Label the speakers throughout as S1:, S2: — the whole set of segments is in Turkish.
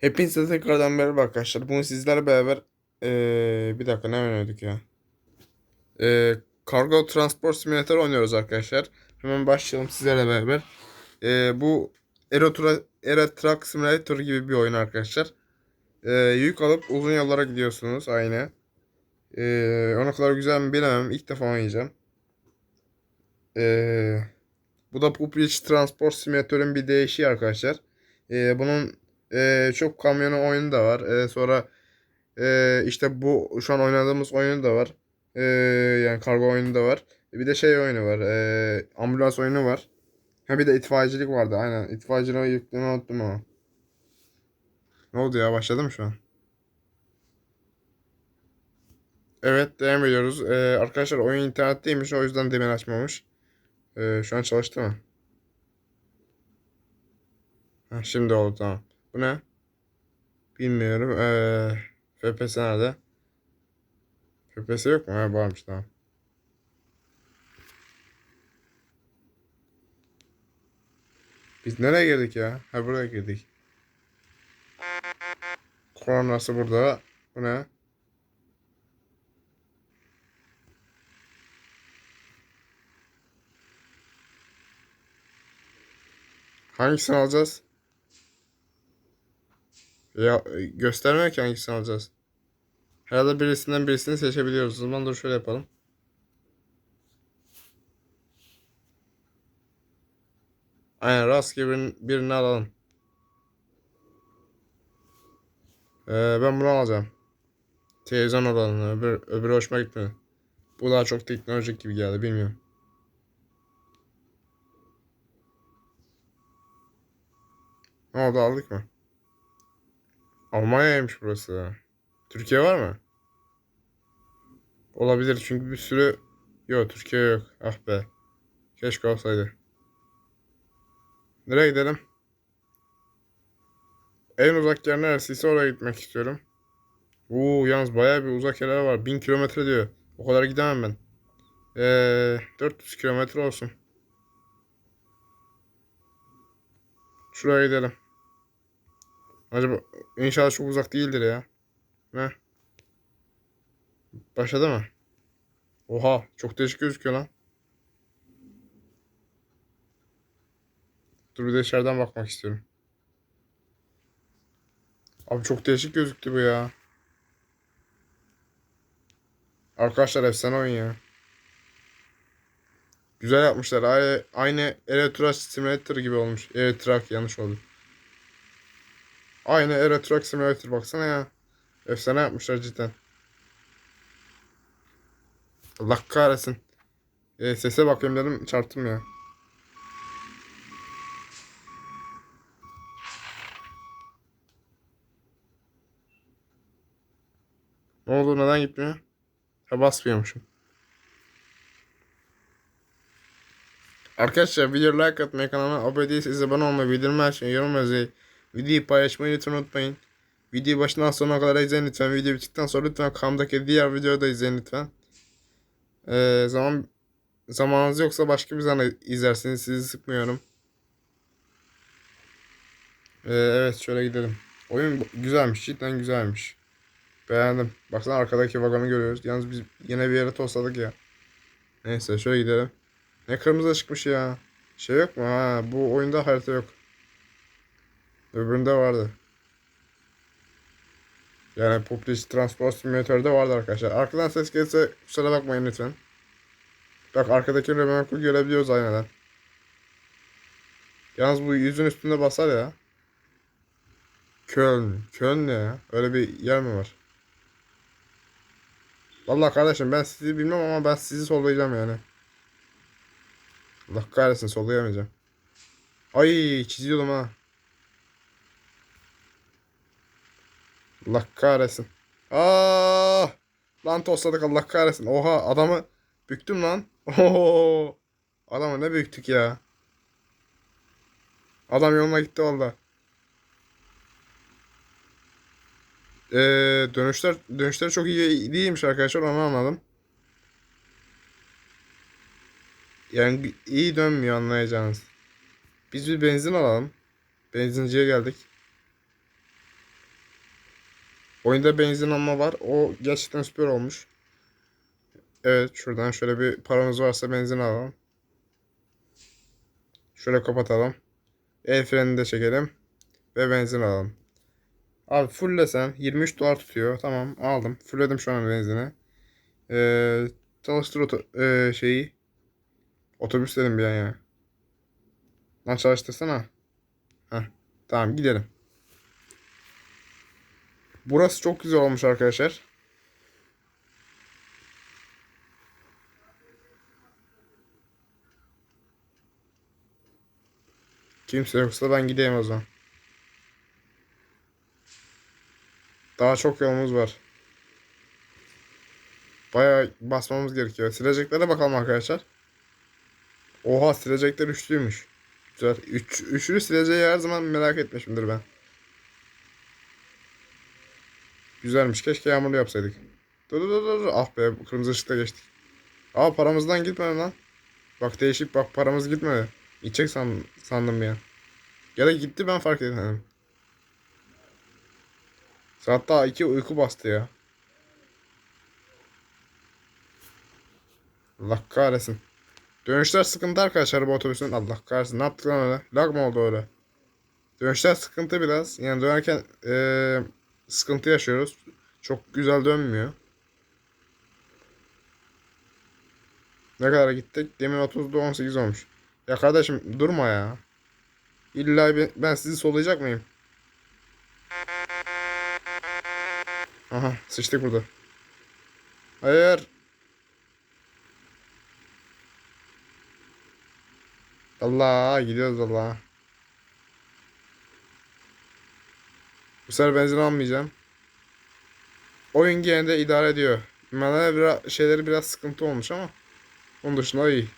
S1: Hepinize tekrardan merhaba arkadaşlar. Bugün sizlerle beraber eee, bir dakika ne oynadık ya? Eee Cargo Transport Simulator oynuyoruz arkadaşlar. Hemen başlayalım sizlerle beraber. Eee, bu Euro, Tra- Euro Truck Simulator gibi bir oyun arkadaşlar. Eee, yük alıp uzun yollara gidiyorsunuz aynı. Eee ona kadar güzel mi bilemem. İlk defa oynayacağım. Eee, bu da Public Transport Simulator'ın bir değişiği arkadaşlar. Eee, bunun ee, çok kamyonu oyunu da var. Ee, sonra ee, işte bu şu an oynadığımız oyunu da var. Ee, yani kargo oyunu da var. Bir de şey oyunu var. Ee, ambulans oyunu var. Ha bir de itfaiyecilik vardı. Aynen. İtfaiyeciliği yüklemeyi unuttum ama. Ne oldu ya? Başladı mı şu an? Evet devam ediyoruz. Ee, arkadaşlar oyun internetteymiş. O yüzden demin açmamış. Ee, şu an çalıştı mı? Ha, şimdi oldu tamam. Bu ne? Bilmiyorum. Ee, FPS nerede? FPS yok mu? Ha varmış tamam. Biz nereye girdik ya? Ha buraya girdik. Koronası burada. Bu ne? Hangisini alacağız? Ya e, göstermiyor ki hangisini alacağız. Herhalde birisinden birisini seçebiliyoruz. O zaman dur şöyle yapalım. Aynen rastgele birini, birini alalım. Ee, ben bunu alacağım. Televizyon alalım. Öbür, öbürü hoşuma gitmedi. Bu daha çok teknolojik gibi geldi. Bilmiyorum. Ne oldu aldık mı? Almanya'ymış burası. Türkiye var mı? Olabilir çünkü bir sürü... Yok Türkiye yok. Ah be. Keşke olsaydı. Nereye gidelim? En uzak yer neresiyse oraya gitmek istiyorum. Oo yalnız bayağı bir uzak yerler var. 1000 kilometre diyor. O kadar gidemem ben. Ee, 400 kilometre olsun. Şuraya gidelim. Acaba inşallah çok uzak değildir ya. Ne? Başladı mı? Oha çok değişik gözüküyor lan. Dur bir de dışarıdan bakmak istiyorum. Abi çok değişik gözüktü bu ya. Arkadaşlar efsane oyun ya. Güzel yapmışlar. Aynı, Truck Simulator gibi olmuş. Euro Truck yanlış oldu. Aynı Euro Truck Simulator baksana ya. Efsane yapmışlar cidden. Allah kahretsin. E, sese bakayım dedim çarptım ya. Ne oldu neden gitmiyor? Ha basmıyormuşum. Arkadaşlar video like atmayı kanalıma abone değilseniz abone olmayı bildirim açmayı yorum yazmayı videoyu paylaşmayı lütfen unutmayın. Videoyu başından sonuna kadar izleyin lütfen. Video bittikten sonra lütfen kanalımdaki diğer videoyu da izleyin lütfen. Ee, zaman zamanınız yoksa başka bir zaman izlersiniz. Sizi sıkmıyorum. Ee, evet şöyle gidelim. Oyun güzelmiş. Cidden güzelmiş. Beğendim. Baksana arkadaki vagonu görüyoruz. Yalnız biz yine bir yere tosladık ya. Neyse şöyle gidelim. Ne kırmızı çıkmış ya. Şey yok mu? Ha, bu oyunda harita yok. Öbüründe vardı. Yani Public Transport Simulator'da vardı arkadaşlar. Arkadan ses gelirse kusura bakmayın lütfen. Bak arkadaki römorku görebiliyoruz aynadan. Yalnız bu yüzün üstünde basar ya. Köln. Köln ne ya? Öyle bir yer mi var? Vallahi kardeşim ben sizi bilmem ama ben sizi sollayacağım yani. Allah kahretsin sollayamayacağım. Ay çiziyordum ha. Allah kahretsin. Aa! Lan tosladık Allah kahretsin. Oha adamı büktüm lan. Oho! Adamı ne büktük ya. Adam yoluna gitti valla. Ee, dönüşler dönüşler çok iyi değilmiş arkadaşlar onu anladım. Yani iyi dönmüyor anlayacağınız. Biz bir benzin alalım. Benzinciye geldik. Oyunda benzin alma var. O gerçekten süper olmuş. Evet şuradan şöyle bir paramız varsa benzin alalım. Şöyle kapatalım. El frenini de çekelim. Ve benzin alalım. Abi fulle sen. 23 dolar tutuyor. Tamam aldım. Fullledim şu an benzini. Ee, çalıştır oto ee, şeyi. Otobüs dedim bir an ya. Lan çalıştırsana. Heh, tamam gidelim. Burası çok güzel olmuş arkadaşlar. Kimse yoksa ben gideyim o zaman. Daha çok yolumuz var. Bayağı basmamız gerekiyor. Sileceklere bakalım arkadaşlar. Oha silecekler üçlüymüş. Güzel. Üç, üçlü sileceği her zaman merak etmişimdir ben. Güzelmiş. Keşke yağmurlu yapsaydık. Dur dur dur. Ah be kırmızı ışıkta geçtik. Aa paramızdan gitmedi lan. Bak değişik bak paramız gitmedi. Gidecek san, sandım ya. Ya da gitti ben fark etmedim. Saat daha iki uyku bastı ya. Allah kahretsin. Dönüşler sıkıntı arkadaşlar bu otobüsün. Allah kahretsin. Ne yaptık lan öyle? Lag mı oldu öyle? Dönüşler sıkıntı biraz. Yani dönerken eee, sıkıntı yaşıyoruz. Çok güzel dönmüyor. Ne kadar gittik? Demin 30'da 18 olmuş. Ya kardeşim durma ya. İlla ben, sizi sollayacak mıyım? Aha sıçtık burada. Hayır. Allah gidiyoruz Allah. Bu sefer benzin almayacağım. Oyun gene de idare ediyor. Biraz şeyleri biraz sıkıntı olmuş ama onun dışında iyi.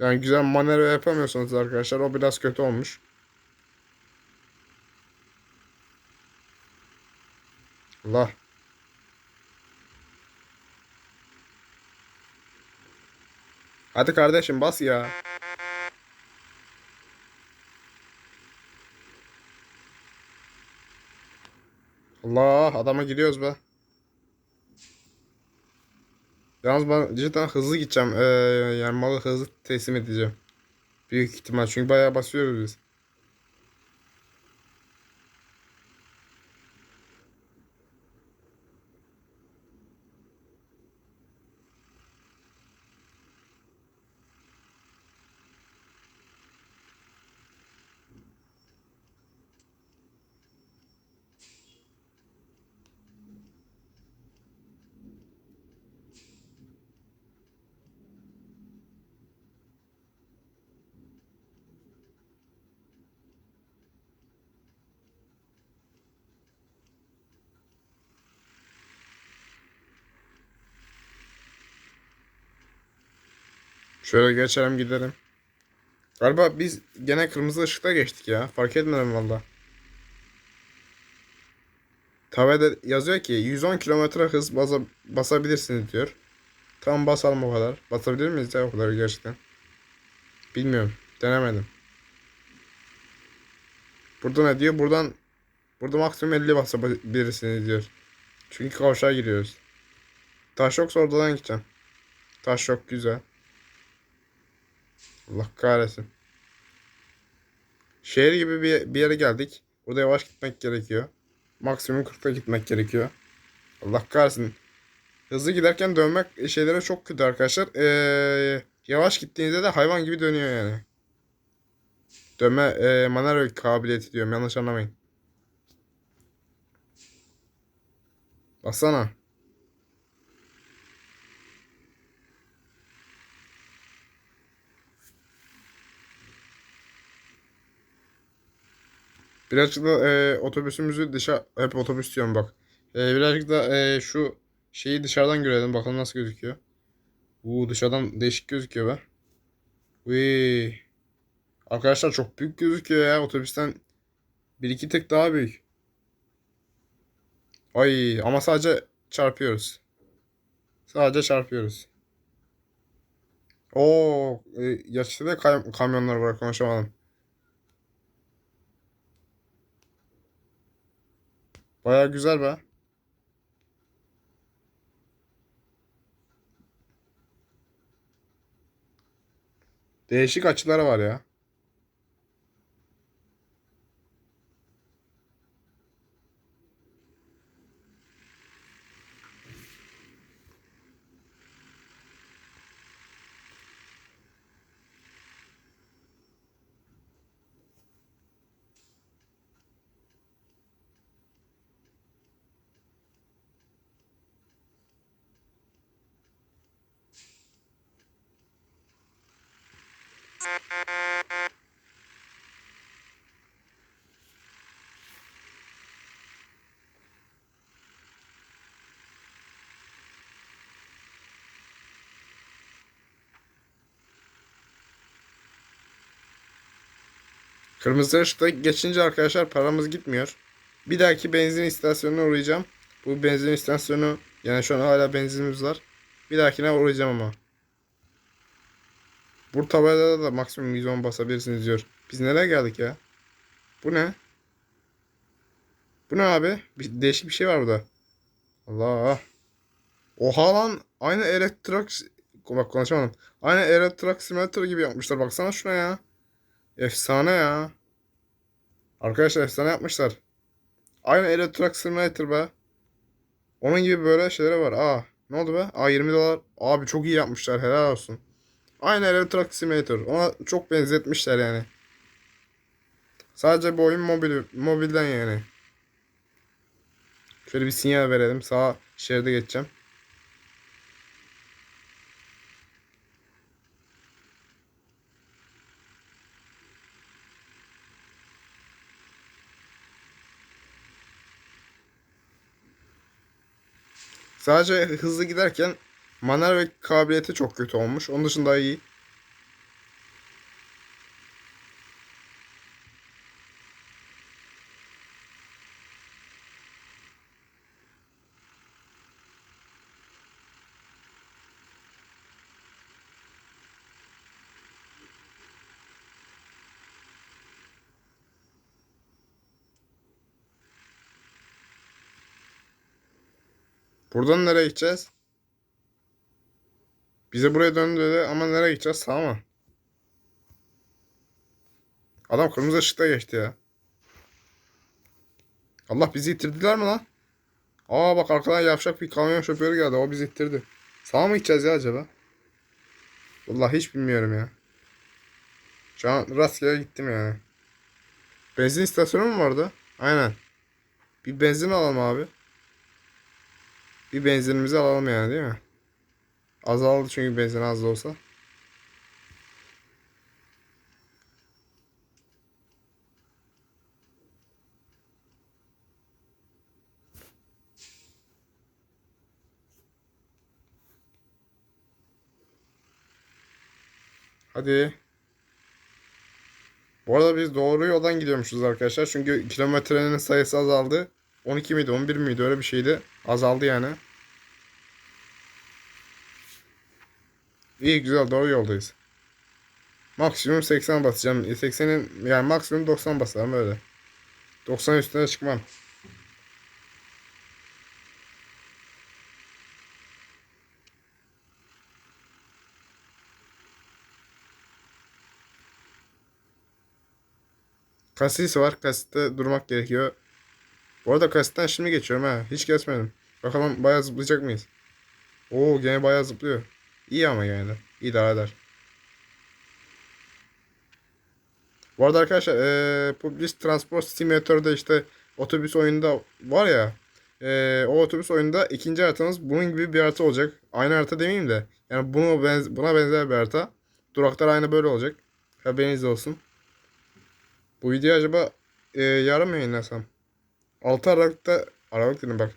S1: Yani güzel manevra yapamıyorsanız arkadaşlar o biraz kötü olmuş. Allah. Hadi kardeşim bas ya. Allah adama gidiyoruz be. Yalnız ben cidden hızlı gideceğim. Ee, yani malı hızlı teslim edeceğim. Büyük ihtimal çünkü bayağı basıyoruz biz. Şöyle geçelim gidelim. Galiba biz gene kırmızı ışıkta geçtik ya. Fark etmedim valla. Tabelada yazıyor ki 110 kilometre hız basa, basabilirsiniz diyor. Tamam basalım o kadar. Basabilir miyiz ya o kadar gerçekten? Bilmiyorum. Denemedim. Burada ne diyor? Buradan burada maksimum 50 basabilirsiniz diyor. Çünkü kavşağa giriyoruz. Taş yoksa oradan gideceğim. Taş yok güzel. Allah kahretsin. Şehir gibi bir, bir yere geldik. Burada yavaş gitmek gerekiyor. Maksimum 40'ta gitmek gerekiyor. Allah kahretsin. Hızlı giderken dönmek şeylere çok kötü arkadaşlar. Ee, yavaş gittiğinizde de hayvan gibi dönüyor yani. Dönme e, manevra kabiliyeti diyorum. Yanlış anlamayın. Baksana. Birazcık da e, otobüsümüzü dışa hep otobüs diyorum bak. E, birazcık da e, şu şeyi dışarıdan görelim bakalım nasıl gözüküyor. Uuu dışarıdan değişik gözüküyor be. Uy. Arkadaşlar çok büyük gözüküyor ya otobüsten bir iki tık daha büyük. Ay ama sadece çarpıyoruz. Sadece çarpıyoruz. Oo, e, gerçekten de kay- kamyonlar var konuşamadım. Baya güzel be. Değişik açıları var ya. Kırmızı ışıkta geçince arkadaşlar paramız gitmiyor. Bir dahaki benzin istasyonuna uğrayacağım. Bu benzin istasyonu yani şu an hala benzinimiz var. Bir dahakine uğrayacağım ama. Bu tabelada da maksimum 110 basabilirsiniz diyor. Biz nereye geldik ya? Bu ne? Bu ne abi? Bir, değişik bir şey var burada. Allah. Oha lan. Aynı elektrik... Bak konuşamadım. Aynı elektrik simülatör gibi yapmışlar. Baksana şuna ya. Efsane ya. Arkadaşlar efsane yapmışlar. Aynı Euro Truck Simulator be. Onun gibi böyle şeyleri var. Aa ne oldu be? Aa 20 dolar. Abi çok iyi yapmışlar. Helal olsun. Aynı Euro Truck Simulator. Ona çok benzetmişler yani. Sadece bu oyun mobil, mobilden yani. Şöyle bir sinyal verelim. Sağ şeride geçeceğim. Sadece hızlı giderken manev ve kabiliyeti çok kötü olmuş. Onun dışında iyi. Buradan nereye gideceğiz? Bize buraya döndü dedi ama nereye gideceğiz? Sağa mı? Adam kırmızı ışıkta geçti ya. Allah bizi ittirdiler mi lan? Aa bak arkadan yavşak bir kamyon şoförü geldi. O bizi ittirdi. Sağa mı gideceğiz ya acaba? Vallahi hiç bilmiyorum ya. Şu an rastgele gittim yani. Benzin istasyonu mu vardı? Aynen. Bir benzin alalım abi. Bir benzinimizi alalım yani değil mi? Azaldı çünkü benzin az da olsa. Hadi. Bu arada biz doğru yoldan gidiyormuşuz arkadaşlar. Çünkü kilometrenin sayısı azaldı. 12 miydi 11 miydi öyle bir şeydi. Azaldı yani. İyi güzel doğru yoldayız. Maksimum 80 basacağım. 80'in yani maksimum 90 basarım öyle. 90 üstüne çıkmam. Kasis var. Kasiste durmak gerekiyor. Bu arada kasitten şimdi geçiyorum ha. Hiç kesmedim. Bakalım bayağı zıplayacak mıyız? Oo gene bayağı zıplıyor. İyi ama gene de. İdare eder. Bu arada arkadaşlar eee Public Transport Simulator'da işte otobüs oyunda var ya eee, o otobüs oyunda ikinci haritanız bunun gibi bir harita olacak. Aynı harita demeyeyim de yani bunu benz buna benzer bir harita. Duraklar aynı böyle olacak. Haberiniz olsun. Bu video acaba eee yarın mı yayınlasam? 6 Aralık'ta Aralık dedim bak.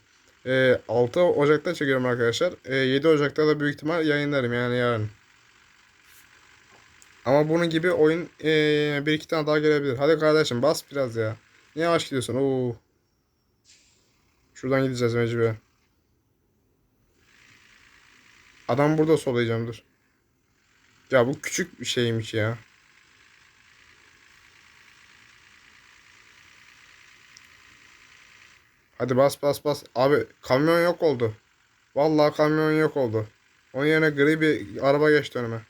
S1: Eee 6 Ocak'ta çekiyorum arkadaşlar. Eee 7 Ocak'ta da büyük ihtimal yayınlarım yani yarın. Ama bunun gibi oyun eee, bir iki tane daha gelebilir. Hadi kardeşim bas biraz ya. Niye yavaş gidiyorsun? Oo. Şuradan gideceğiz mecburen. Adam burada solayacağım dur. Ya bu küçük bir şeymiş ya. Hadi bas bas bas. Abi kamyon yok oldu. Vallahi kamyon yok oldu. Onun yerine gri bir araba geçti önüme.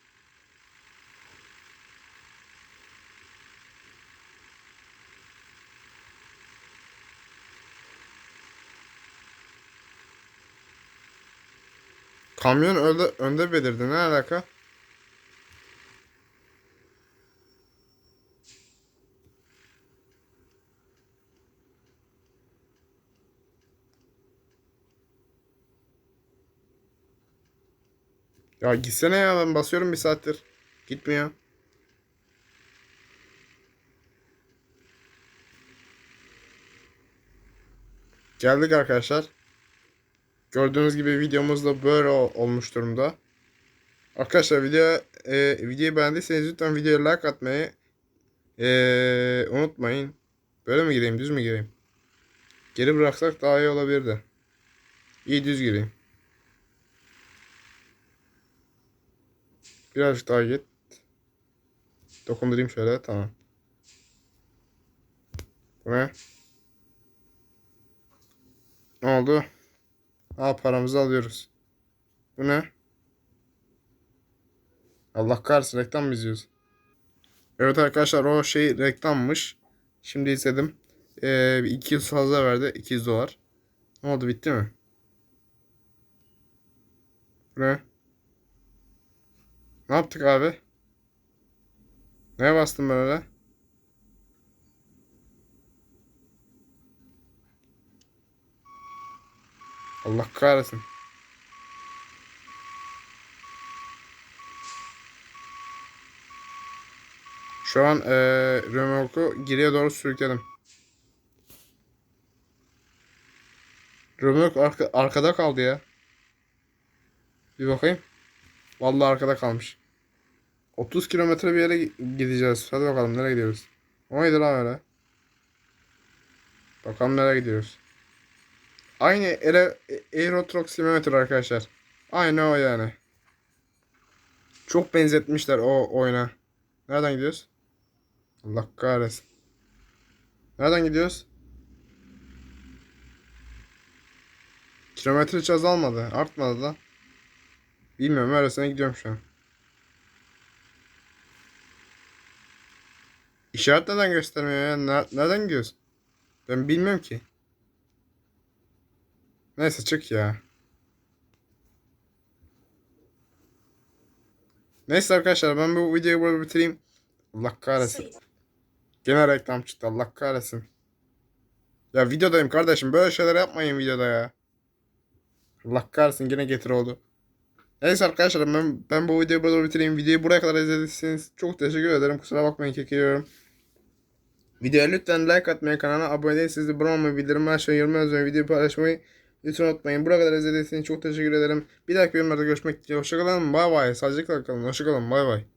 S1: Kamyon önde, önde belirdi. Ne alaka? Ya gitsene ya ben basıyorum bir saattir. Gitmiyor. Geldik arkadaşlar. Gördüğünüz gibi videomuz da böyle ol- olmuş durumda. Arkadaşlar video e, videoyu beğendiyseniz lütfen videoya like atmayı e, unutmayın. Böyle mi gireyim düz mü gireyim? Geri bıraksak daha iyi olabilirdi. İyi düz gireyim. Birazcık daha git. Dokundurayım şöyle tamam. Bu ne? Ne oldu? Aa paramızı alıyoruz. Bu ne? Allah kahretsin reklam mı izliyoruz? Evet arkadaşlar o şey reklammış. Şimdi izledim. Ee, 200 fazla verdi. 200 dolar. Ne oldu bitti mi? Bu ne? Ne yaptık abi? Neye bastım ben öyle? Allah kahretsin. Şu an eee römorku geriye doğru sürükledim. Römork arka, arkada kaldı ya. Bir bakayım. Vallahi arkada kalmış. 30 kilometre bir yere gi- gideceğiz. Hadi bakalım nereye gidiyoruz? O neydi lan öyle? Bakalım nereye gidiyoruz. Aynı Euro, Euro Truck Simulator arkadaşlar. Aynı o yani. Çok benzetmişler o oyuna. Nereden gidiyoruz? Allah kahretsin. Nereden gidiyoruz? Kilometre hiç azalmadı. Artmadı da. Bilmiyorum öylesine gidiyorum şu an. İşaret neden göstermiyor ya? Ne- nereden gidiyoruz? Ben bilmiyorum ki. Neyse çık ya. Neyse arkadaşlar ben bu videoyu burada bitireyim. Allah kahretsin. Gene reklam çıktı Allah kahretsin. Ya videodayım kardeşim böyle şeyler yapmayın videoda ya. Allah kahretsin gene getir oldu. Neyse arkadaşlar ben, ben bu videoyu burada bitireyim. Videoyu buraya kadar izlediyseniz çok teşekkür ederim. Kusura bakmayın kekeliyorum. Videoya lütfen like atmayı, kanala abone değilseniz de abone olmayı, bildirim açmayı, yorum yazmayı, videoyu paylaşmayı lütfen unutmayın. Buraya kadar izlediyseniz çok teşekkür ederim. Bir dahaki bölümlerde görüşmek dileğiyle. Hoşçakalın. Bay bay. Sağlıcakla kalın. Hoşçakalın. Bay bay.